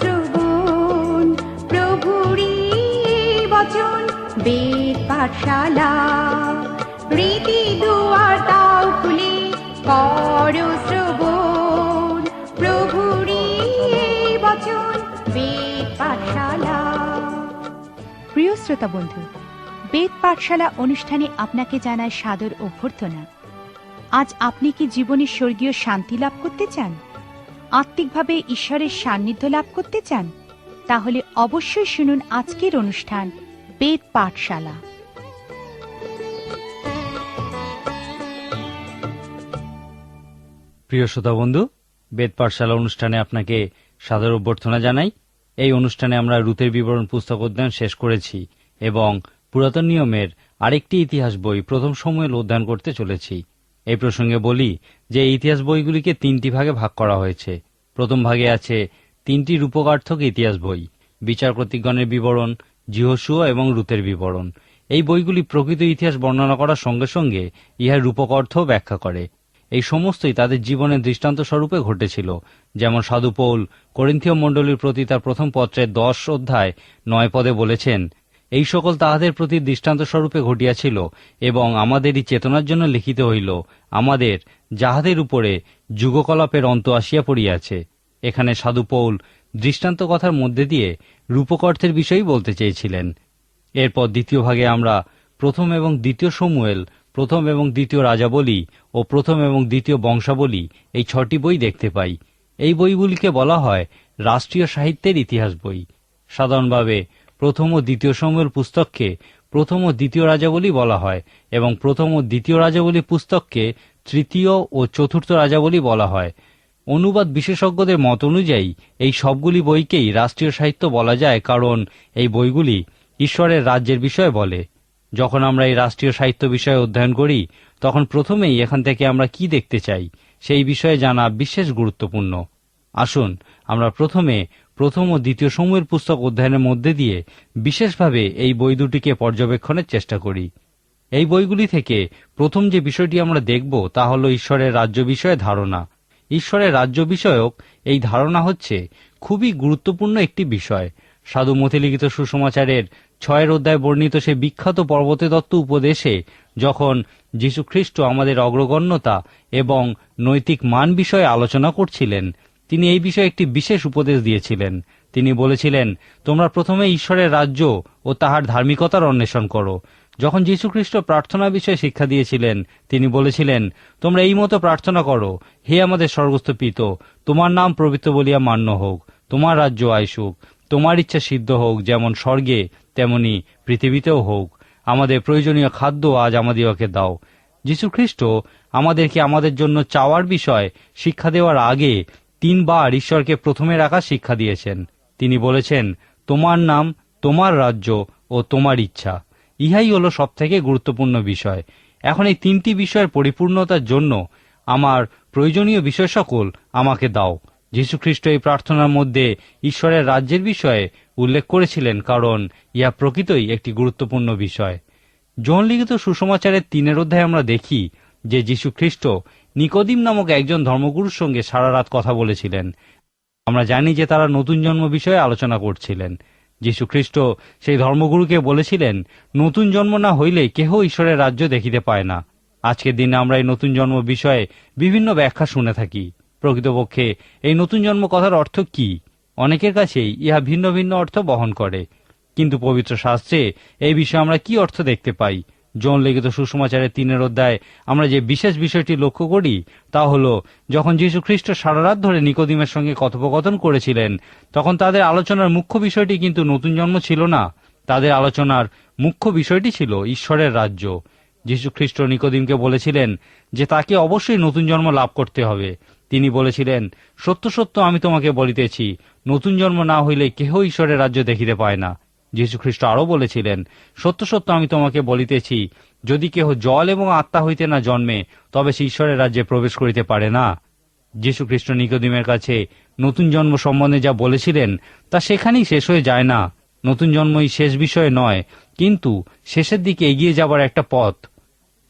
শ্রবণ। প্রভুরি বচন, বেদ পাঠশালা। প্রীতি দুয়ার তাও খুলে কর শ্রবণ। প্রভুরি বচন, বেদ পাঠশালা। প্রিয় শ্রোতা বন্ধু, বেদ পাঠশালা অনুষ্ঠানে আপনাকে জানায় সাদর অভ্যর্থনা। আজ আপনি কি জীবনে স্বর্গীয় শান্তি লাভ করতে চান? আত্মিকভাবে ঈশ্বরের সান্নিধ্য লাভ করতে চান, তাহলে অবশ্যই শুনুন আজকের অনুষ্ঠান, বেদ পাঠশালা। প্রিয় শ্রোতা বন্ধু, বেদ পাঠশালা অনুষ্ঠানে আপনাকে সাদর অভ্যর্থনা জানাই। এই অনুষ্ঠানে আমরা রুতের বিবরণ পুস্তক অধ্যয়ন শেষ করেছি এবং পুরাতন নিয়মের আরেকটি ইতিহাস বই প্রথম সময়েল অধ্যয়ন করতে চলেছি। এই প্রসঙ্গে বলি যে ইতিহাস বইগুলিকে তিনটি ভাগে ভাগ করা হয়েছে। প্রথম ভাগে আছে তিনটি রূপকার্থক ইতিহাস বই বিচার প্রতিজ্ঞানের বিবরণ জিহসুয়া এবং রুতের বিবরণ। এই বইগুলি প্রকৃত ইতিহাস বর্ণনা করার সঙ্গে সঙ্গে ইহার রূপক অর্থও ব্যাখ্যা করে। এই সমস্তই তাদের জীবনের দৃষ্টান্ত স্বরূপে ঘটেছিল। যেমন সাধু পৌল, করিন্থীয় মণ্ডলীর প্রতি তার প্রথম পত্রের দশ অধ্যায় নয় পদে বলেছেন এই সকল তাহাদের প্রতি দৃষ্টান্ত স্বরূপে ঘটিয়াছিল এবং আমাদেরই চেতনার জন্য লিখিত হইল, আমাদের যাহাদের উপরে যুগকলাপের অন্ত আসিয়া পড়িয়াছে। এখানে সাধু পৌল দৃষ্টান্ত কথার মধ্যে দিয়ে রূপকর্থের বিষয়ই বলতে চেয়েছিলেন। এরপর দ্বিতীয় ভাগে আমরা প্রথম এবং দ্বিতীয় সমুয়েল, প্রথম এবং দ্বিতীয় রাজাবলী ও প্রথম এবং দ্বিতীয় বংশাবলী এই ছটি বই দেখতে পাই। এই বইগুলিকে বলা হয় রাষ্ট্রীয় সাহিত্যের ইতিহাস বই। সাধারণভাবে প্রথম ও দ্বিতীয় সময়ের পুস্তককে প্রথম ও দ্বিতীয় রাজাবলী বলা হয়, এবং প্রথম ও দ্বিতীয় রাজাবলী পুস্তককে তৃতীয় ও চতুর্থ রাজাবলী বলা হয়। অনুবাদ বিশেষজ্ঞদের মত অনুযায়ী, এই সবগুলি বইকেই রাষ্ট্রীয় সাহিত্য বলা যায়, কারণ এই বইগুলি ঈশ্বরের রাজ্যের বিষয়ে বলে। যখন আমরা এই রাষ্ট্রীয় সাহিত্য বিষয়ে অধ্যয়ন করি, তখন প্রথমেই এখান থেকে আমরা কি দেখতে চাই, সেই বিষয়ে জানা বিশেষ গুরুত্বপূর্ণ। আসুন, আমরা প্রথমে প্রথম ও দ্বিতীয় সময়ের পুস্তক অধ্যয়নের মধ্যে দিয়ে বিশেষভাবে এই বই দুটিকে পর্যবেক্ষণের চেষ্টা করি। এই বইগুলি থেকে প্রথম যে বিষয়টি আমরা দেখব তা হল ঈশ্বরের রাজ্য বিষয়ে ধারণা। ঈশ্বরের রাজ্য বিষয়ক এই ধারণা হচ্ছে খুবই গুরুত্বপূর্ণ একটি বিষয়। সাধু মতিলিখিত সুসমাচারের ছয়ের অধ্যায় বর্ণিত সে বিখ্যাত পর্বতে দত্ত উপদেশে যখন যীশু খ্রিস্ট আমাদের অগ্রগণ্যতা এবং নৈতিক মান বিষয়ে আলোচনা করছিলেন তিনি এই বিষয়ে একটি বিশেষ উপদেশ দিয়েছিলেন। তিনি বলেছিলেন, তোমরা প্রথমে ঈশ্বরের রাজ্য ও তাহার ধার্মিকতার অন্বেষণ করো। যখন যীশুখ্রিস্ট প্রার্থনা বিষয়ে শিক্ষা দিয়েছিলেন, তিনি বলেছিলেন, তোমরা এই মতো প্রার্থনা করো, হে আমাদের স্বর্গস্থ পিত, তোমার নাম প্রবৃত্ত বলিয়া মান্য হোক, তোমার রাজ্য আইসুক তোমার ইচ্ছা সিদ্ধ হোক, যেমন স্বর্গে, তেমনি পৃথিবীতেও হোক। আমাদের প্রয়োজনীয় খাদ্য আজ আমাদিওকে দাও। যীশুখ্রিস্ট, আমাদেরকে আমাদের জন্য চাওয়ার বিষয় শিক্ষা দেওয়ার আগে তিনবার ঈশ্বরকে প্রথমে রাখা শিক্ষা দিয়েছেন। তিনি বলেছেন, তোমার নাম, তোমার রাজ্য ও তোমার ইচ্ছা। ইহাই হল সবথেকে গুরুত্বপূর্ণ বিষয়। এখন এই তিনটি বিষয়ের পরিপূর্ণতার জন্য আমার প্রয়োজনীয় বিষয় সকল আমাকে দাও। যীশুখ্রিস্ট এই প্রার্থনার মধ্যে ঈশ্বরের রাজ্যের বিষয়ে উল্লেখ করেছিলেন কারণ ইহা প্রকৃতই একটি গুরুত্বপূর্ণ বিষয়। জন লিখিত সুসমাচারের তিনের অধ্যায়ে আমরা দেখি যে যীশু খ্রিস্ট নিকোদিম নামক একজন ধর্মগুরুর সঙ্গে সারা রাত কথা বলেছিলেন। আমরা জানি যে তারা নতুন জন্ম বিষয়ে আলোচনা করছিলেন। যীশু খ্রিস্ট সেই ধর্মগুরুকে বলেছিলেন, নতুন জন্ম না হইলে কেহ ঈশ্বরের রাজ্য দেখিতে পায় না। আজকের দিনে আমরা এই নতুন জন্ম বিষয়ে বিভিন্ন ব্যাখ্যা শুনে থাকি। প্রকৃতপক্ষে এই নতুন জন্ম কথার অর্থ কি? অনেকের কাছেই ইহা ভিন্ন ভিন্ন অর্থ বহন করে। কিন্তু পবিত্র শাস্ত্রে এই বিষয়ে আমরা কি অর্থ দেখতে পাই? জন লিখিত সুসমাচারের তিনের অধ্যায়। আমরা যে বিশেষ বিষয়টি লক্ষ্য করি, তা হল, যখন যীশু খ্রিস্ট সারা রাত ধরে নিকোদিমের সঙ্গে কথোপকথন করেছিলেন, তখন তাদের আলোচনার মুখ্য বিষয়টি কিন্তু নতুন জন্ম ছিল না। তাদের আলোচনার মুখ্য বিষয়টি ছিল ঈশ্বরের রাজ্য। যীশু খ্রিস্ট নিকোদিমকে বলেছিলেন যে তাকে অবশ্যই নতুন জন্ম লাভ করতে হবে। তিনি বলেছিলেন, সত্য সত্য আমি তোমাকে বলিতেছি, নতুন জন্ম না হইলে কেহ ঈশ্বরের রাজ্য দেখিতে পায় না। যীশুখ্রিস্ট আরও বলেছিলেন, সত্য সত্য, আমি তোমাকে বলিতেছি, যদি কেহ জল এবং আত্মা হইতে না জন্মে, তবে সে ঈশ্বরের রাজ্যে প্রবেশ করিতে পারে না। যীশুখ্রিস্ট নিকোদিমের কাছে, নতুন জন্ম সম্বন্ধে যা বলেছিলেন, তা সেখানেই শেষ হয়ে যায় না। নতুন জন্মই শেষ বিষয় নয়, কিন্তু শেষের দিকে এগিয়ে যাবার একটা পথ।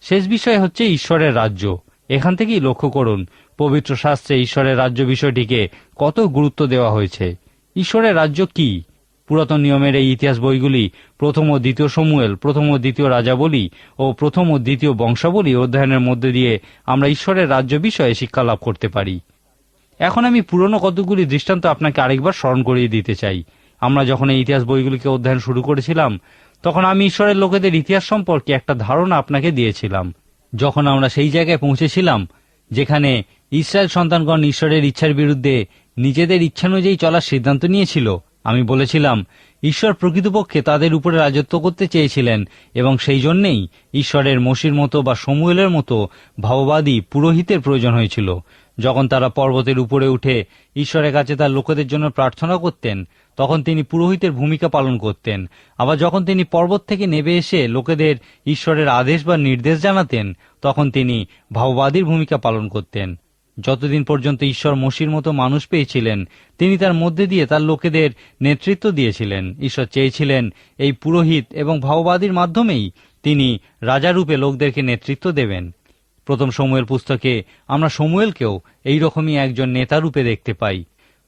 শেষ বিষয় হচ্ছে ঈশ্বরের রাজ্য। এখান থেকেই লক্ষ্য করুন, পবিত্র শাস্ত্রে ঈশ্বরের রাজ্য বিষয়টিকে কত গুরুত্ব দেওয়া হয়েছে। ঈশ্বরের রাজ্য কি? পুরাতন নিয়মের এই ইতিহাস বইগুলি প্রথম ও দ্বিতীয় সমুয়েল, প্রথম ও দ্বিতীয় রাজাবলী ও প্রথম ও দ্বিতীয় বংশাবলী অধ্যয়নের মধ্যে দিয়ে আমরা ঈশ্বরের রাজ্য বিষয়ে শিক্ষা লাভ করতে পারি। এখন আমি পুরনো কতগুলি দৃষ্টান্ত আপনাকে আরেকবার স্মরণ করিয়ে দিতে চাই। আমরা যখন এই ইতিহাস বইগুলিকে অধ্যয়ন শুরু করেছিলাম, তখন আমি ঈশ্বরের লোকেদের ইতিহাস সম্পর্কে একটা ধারণা আপনাকে দিয়েছিলাম। যখন আমরা সেই জায়গায় পৌঁছেছিলাম, যেখানে ইসরায়েল সন্তানগণ ঈশ্বরের ইচ্ছার বিরুদ্ধে নিজেদের ইচ্ছানুযায়ী চলার সিদ্ধান্ত নিয়েছিল আমি বলেছিলাম, ঈশ্বর প্রকৃতপক্ষে তাদের উপরে রাজত্ব করতে চেয়েছিলেন এবং সেই জন্যেই ঈশ্বরের মসির মতো বা সমুয়েলের মতো ভাববাদী পুরোহিতের প্রয়োজন হয়েছিল। যখন তারা পর্বতের উপরে উঠে ঈশ্বরের কাছে তার লোকেদের জন্য প্রার্থনা করতেন, তখন তিনি পুরোহিতের ভূমিকা পালন করতেন। আবার যখন তিনি পর্বত থেকে নেবে এসে লোকেদের ঈশ্বরের আদেশ বা নির্দেশ জানাতেন, তখন তিনি ভাববাদীর ভূমিকা পালন করতেন। যতদিন পর্যন্ত ঈশ্বর মসির মতো মানুষ পেয়েছিলেন, তিনি তার মধ্যে দিয়ে তার লোকেদের নেতৃত্ব দিয়েছিলেন। ঈশ্বর চেয়েছিলেন এই পুরোহিত এবং ভাববাদীর মাধ্যমেই তিনি রাজারূপে লোকদেরকে নেতৃত্ব দেবেন। প্রথম সমুয়েল পুস্তকে আমরা সমুয়েলকেও এই রকমই একজন নেতা রূপে দেখতে পাই।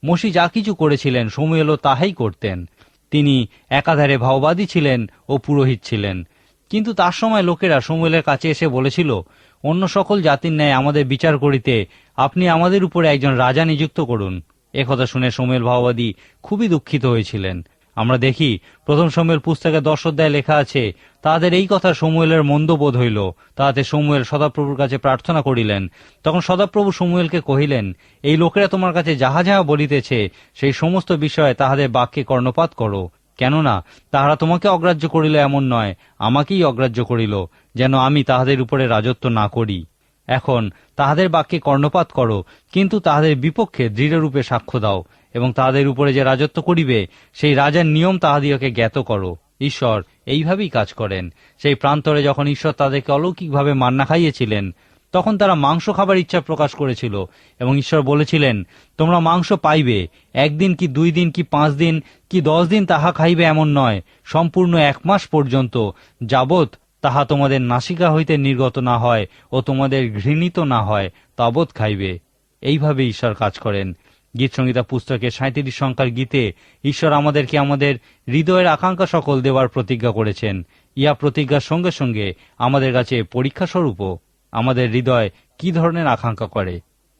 মসি যা কিছু করেছিলেন, সমুয়েলও তাহাই করতেন। তিনি একাধারে ভাওবাদী ছিলেন ও পুরোহিত ছিলেন। কিন্তু তার সময় লোকেরা সমুয়েলের কাছে এসে বলেছিল অন্য সকল জাতির ন্যায় আমাদের বিচার করিতে আপনি আমাদের উপরে একজন রাজা নিযুক্ত করুন। একথা শুনে সমুয়েল ভাওবাদী খুবই দুঃখিত হয়েছিলেন। আমরা দেখি, প্রথম সময়ের পুস্তকে দশ অধ্যায় লেখা আছে তাদের এই কথা সমুয়েলের মন্দ বোধ হইল। তাহাতে সমুয়েল সদাপ্রভুর কাছে প্রার্থনা করিলেন। তখন সদাপ্রভু সমুয়েলকে কহিলেন, এই লোকেরা তোমার কাছে যাহা যাহা বলিতেছে, সেই সমস্ত বিষয়ে তাহাদের বাক্যে কর্ণপাত করো। কেননা, তাহারা তোমাকে অগ্রাহ্য করিল এমন নয়, আমাকেই অগ্রাহ্য করিল, যেন আমি তাহাদের উপরে রাজত্ব না করি। এখন, তাহাদের বাক্যে কর্ণপাত করো, কিন্তু তাহাদের বিপক্ষে দৃঢ়রূপে সাক্ষ্য দাও, এবং তাহাদের উপরে যে রাজত্ব করিবে, সেই রাজার নিয়ম তাহাদিওকে জ্ঞাত করো। ঈশ্বর এইভাবেই কাজ করেন। সেই প্রান্তরে যখন ঈশ্বর তাদেরকে অলৌকিকভাবে মান্না খাইয়েছিলেন তখন তারা মাংস খাবার ইচ্ছা প্রকাশ করেছিল এবং ঈশ্বর বলেছিলেন, তোমরা মাংস পাইবে, একদিন কি দুই দিন কি পাঁচ দিন কি দশ দিন তাহা খাইবে এমন নয়। সম্পূর্ণ এক মাস পর্যন্ত যাবৎ তাহা তোমাদের নাসিকা হইতে নির্গত না হয় ও তোমাদের ঘৃণিত না হয়, তাবৎ খাইবে। এইভাবে ঈশ্বর কাজ করেন। গীত সংহিতা পুস্তকে সাঁত্রিশ সংখ্যার গীতে ঈশ্বর আমাদেরকে আমাদের হৃদয়ের আকাঙ্ক্ষা সকল দেওয়ার প্রতিজ্ঞা করেছেন। ইয়া প্রতিজ্ঞার সঙ্গে সঙ্গে আমাদের কাছে পরীক্ষা স্বরূপও আমাদের হৃদয় কি ধরনের আকাঙ্ক্ষা করে?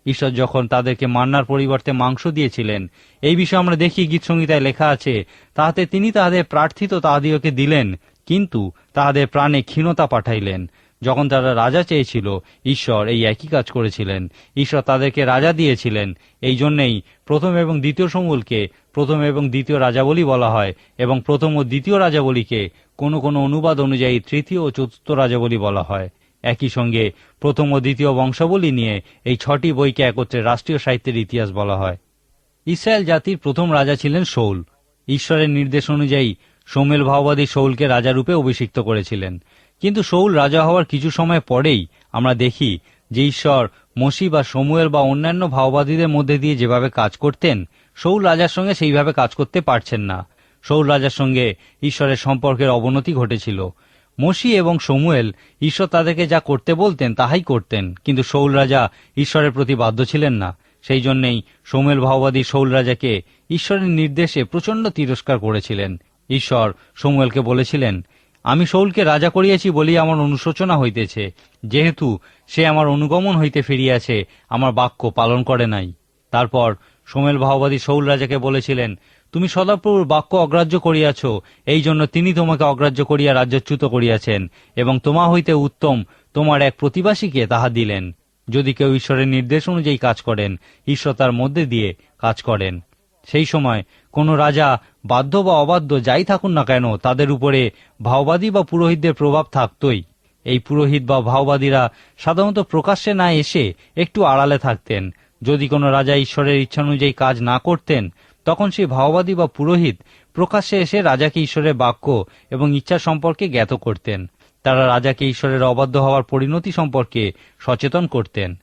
ঈশ্বর যখন তাদেরকে মান্নার পরিবর্তে মাংস দিয়েছিলেন, এই বিষয়ে আমরা দেখি গীত সংহিতায় লেখা আছে, তাহাতে তিনি তাহাদের প্রার্থিত তাহাদিওকে দিলেন, কিন্তু তাহাদের প্রাণে ক্ষীণতা পাঠাইলেন। যখন তারা রাজা চেয়েছিল, ঈশ্বর এই একই কাজ করেছিলেন। ঈশ্বর তাদেরকে রাজা দিয়েছিলেন, এই জন্যেই প্রথম এবং দ্বিতীয় সমূলকে প্রথম এবং দ্বিতীয় রাজাবলী বলা হয়, এবং প্রথম ও দ্বিতীয় রাজাবলীকে কোনো কোনো অনুবাদ অনুযায়ী তৃতীয় ও চতুর্থ রাজাবলী বলা হয়। একই সঙ্গে প্রথম ও দ্বিতীয় বংশাবলী নিয়ে এই ছটি বইকে একত্রে রাষ্ট্রীয় সাহিত্যের ইতিহাস বলা হয়। ইসরায়েল জাতির প্রথম রাজা ছিলেন শৌল। ঈশ্বরের নির্দেশ অনুযায়ী সৌমেল ভাওবাদী শৌলকে রাজারূপে অভিষিক্ত করেছিলেন। কিন্তু শৌল রাজা হওয়ার কিছু সময় পরেই আমরা দেখি যে ঈশ্বর মসি বা সমুয়েল বা অন্যান্য ভাওবাদীদের মধ্যে দিয়ে যেভাবে কাজ করতেন, শৌল রাজার সঙ্গে সেইভাবে কাজ করতে পারছেন না। শৌল রাজার সঙ্গে ঈশ্বরের সম্পর্কের অবনতি ঘটেছিল। মসি এবং সমুয়েল, ঈশ্বর তাদেরকে যা করতে বলতেন তাহাই করতেন, কিন্তু শৌল রাজা ঈশ্বরের প্রতি বাধ্য ছিলেন না। সেই জন্যেই সৌমেল ভাওবাদী শৌল রাজাকে ঈশ্বরের নির্দেশে প্রচণ্ড তিরস্কার করেছিলেন। ঈশ্বর সমুয়েলকে বলেছিলেন, আমি শৌলকে রাজা করিয়াছি বলিয়া আমার অনুশোচনা হইতেছে। যেহেতু সে আমার অনুগমন হইতে ফিরিয়াছে, আমার বাক্য পালন করে নাই। তারপর সোমেল ভাওবাদী শৌল রাজাকে বলেছিলেন তুমি সদাপ্রভুর বাক্য অগ্রাহ্য করিয়াছ, এই জন্য তিনি তোমাকে অগ্রাহ্য করিয়া রাজ্যচ্যুত করিয়াছেন, এবং তোমা হইতে উত্তম তোমার এক প্রতিবাসীকে তাহা দিলেন। যদি কেউ ঈশ্বরের নির্দেশ অনুযায়ী কাজ করেন, ঈশ্বর তার মধ্যে দিয়ে কাজ করেন। সেই সময় কোন রাজা বাধ্য বা অবাধ্য যাই থাকুন না কেন, তাদের উপরে ভাওবাদী বা পুরোহিতদের প্রভাব থাকতই। এই পুরোহিত বা ভাওবাদীরা সাধারণত প্রকাশ্যে না এসে একটু আড়ালে থাকতেন। যদি কোনো রাজা ঈশ্বরের ইচ্ছানুযায়ী কাজ না করতেন তখন সেই ভাওবাদী বা পুরোহিত প্রকাশ্যে এসে রাজাকে ঈশ্বরের বাক্য এবং ইচ্ছা সম্পর্কে জ্ঞাত করতেন। তারা রাজাকে ঈশ্বরের অবাধ্য হওয়ার পরিণতি সম্পর্কে সচেতন করতেন।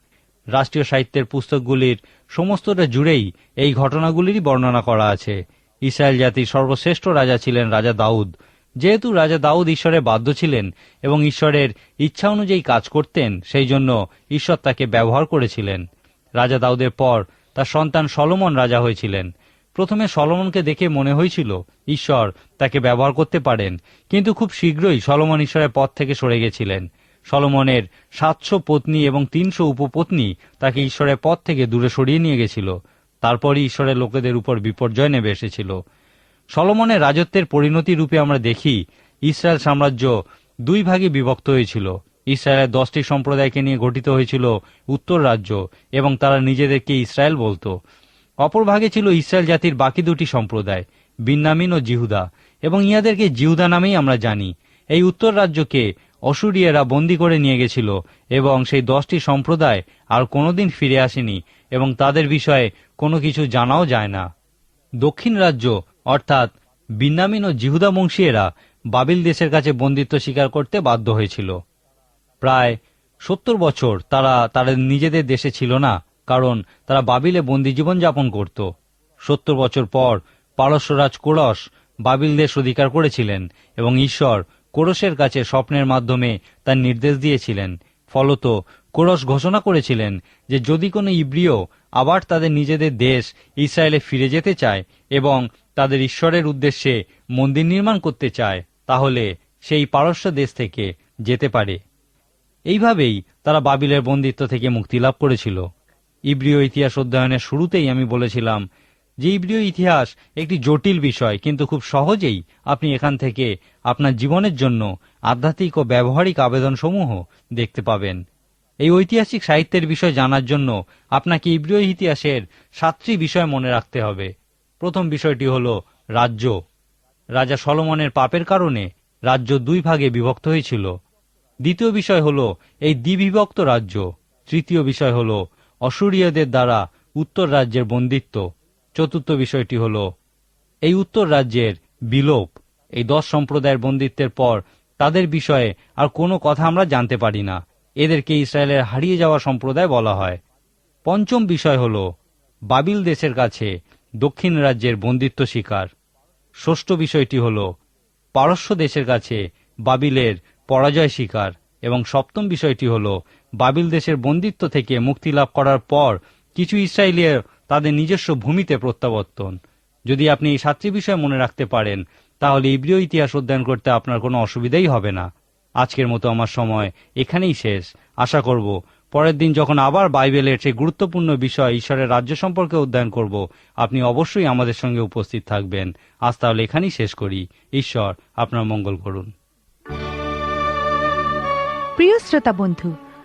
রাষ্ট্রীয় সাহিত্যের পুস্তকগুলির সমস্তটা জুড়েই এই ঘটনাগুলিরই বর্ণনা করা আছে। ইসরায়েল জাতির সর্বশ্রেষ্ঠ রাজা ছিলেন রাজা দাউদ। যেহেতু রাজা দাউদ ঈশ্বরে বাধ্য ছিলেন এবং ঈশ্বরের ইচ্ছা অনুযায়ী কাজ করতেন, সেই জন্য ঈশ্বর তাকে ব্যবহার করেছিলেন। রাজা দাউদের পর তার সন্তান সলমন রাজা হয়েছিলেন। প্রথমে সলমনকে দেখে মনে হয়েছিল, ঈশ্বর, তাকে ব্যবহার করতে পারেন। কিন্তু খুব শীঘ্রই সলমন ঈশ্বরের পথ থেকে সরে গেছিলেন। সলমনের সাতশো পত্নী এবং তিনশো উপপত্নী তাকে ঈশ্বরের পথ থেকে দূরে সরিয়ে নিয়ে গেছিল। তারপরই ঈশ্বরের লোকেদের উপর বিপর্যয় নেমে এসেছিল। সলমনের রাজত্বের পরিণতি রূপে আমরা দেখি, ইসরায়েল সাম্রাজ্য দুই ভাগে বিভক্ত হয়েছিল। ইসরায়েলের দশটি সম্প্রদায়কে নিয়ে গঠিত হয়েছিল উত্তর রাজ্য এবং তারা নিজেদেরকে ইসরায়েল বলতো। অপর ভাগে ছিল ইসরায়েল জাতির বাকি দুটি সম্প্রদায় বিন্নামিন ও জিহুদা, এবং ইহাদেরকে জিহুদা নামেই আমরা জানি। এই উত্তর রাজ্যকে অসুরিয়ারা বন্দী করে নিয়ে গেছিল, এবং সেই দশটি সম্প্রদায় আর কোনোদিন ফিরে আসেনি, এবং তাদের বিষয়ে কোনো কিছু জানাও যায় না। দক্ষিণ রাজ্য, অর্থাৎ বিন্নামিন ও জিহুদা বংশীয়েরা বাবিল দেশের কাছে বন্দিত্ব স্বীকার করতে বাধ্য হয়েছিল। প্রায় সত্তর বছর তারা তাদের নিজেদের দেশে ছিল না কারণ তারা বাবিলে বন্দি জীবন যাপন করত। সত্তর বছর পর পারস্যরাজ কোরস বাবিল দেশ অধিকার করেছিলেন এবং ঈশ্বর কোরসের কাছে স্বপ্নের মাধ্যমে তার নির্দেশ দিয়েছিলেন। ফলত কোরস ঘোষণা করেছিলেন যে যদি কোনো ইব্রিয় আবার তাদের নিজেদের দেশ ইসরায়েলে ফিরে যেতে চায় এবং তাদের ঈশ্বরের উদ্দেশ্যে মন্দির নির্মাণ করতে চায়, তাহলে সেই পারস্য দেশ থেকে যেতে পারে। এইভাবেই তারা বাবিলের বন্দিত্ব থেকে মুক্তি লাভ করেছিল। ইব্রিয় ইতিহাস অধ্যয়নের শুরুতেই আমি বলেছিলাম যে ইব্রিয় ইতিহাস একটি জটিল বিষয়, কিন্তু খুব সহজেই আপনি এখান থেকে আপনার জীবনের জন্য আধ্যাত্মিক ও ব্যবহারিক আবেদনসমূহ দেখতে পাবেন। এই ঐতিহাসিক সাহিত্যের বিষয় জানার জন্য আপনাকে ইব্রিয় ইতিহাসের সাতটি বিষয় মনে রাখতে হবে। প্রথম বিষয়টি হল রাজ্য। রাজা সলমনের পাপের কারণে রাজ্য দুই ভাগে বিভক্ত হয়েছিল। দ্বিতীয় বিষয় হল এই দ্বিবিভক্ত রাজ্য। তৃতীয় বিষয় হল অসুরীয়দের দ্বারা উত্তর রাজ্যের বন্দিত্ব। চতুর্থ বিষয়টি হল, এই উত্তর রাজ্যের বিলোপ, এই দশ সম্প্রদায়ের বন্দিত্বের পর তাদের বিষয়ে আর কোনো কথা আমরা জানতে পারি না। এদেরকে ইসরায়েলের হারিয়ে যাওয়া সম্প্রদায় বলা হয়। পঞ্চম বিষয় হল, বাবিল দেশের কাছে দক্ষিণ রাজ্যের বন্দিত্ব শিকার। ষষ্ঠ বিষয়টি হল, পারস্য দেশের কাছে বাবিলের পরাজয় শিকার। এবং সপ্তম বিষয়টি হল বাবিল দেশের বন্দিত্ব থেকে মুক্তি লাভ করার পর কিছু ইসরায়েলিয়ার তাদের নিজস্ব ভূমিতে প্রত্যাবর্তন। যদি আপনি এই সাতটি বিষয় মনে রাখতে পারেন, তাহলে ইব্রিয় ইতিহাস অধ্যয়ন করতে আপনার কোনো অসুবিধাই হবে না। আজকের মতো আমার সময় এখানেই শেষ। আশা করব, পরের দিন যখন আবার বাইবেলের সেই গুরুত্বপূর্ণ বিষয় ঈশ্বরের রাজ্য সম্পর্কে অধ্যয়ন করব, আপনি অবশ্যই আমাদের সঙ্গে উপস্থিত থাকবেন। আজ তাহলে এখানেই শেষ করি। ঈশ্বর, আপনার মঙ্গল করুন। প্রিয় শ্রোতা বন্ধু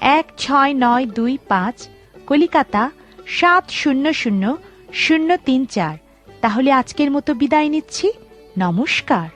এক ছয় নয় দুই পাঁচ, কলিকাতা সাত শূন্য শূন্য শূন্য তিন চার। তাহলে আজকের মতো বিদায় নিচ্ছি। নমস্কার।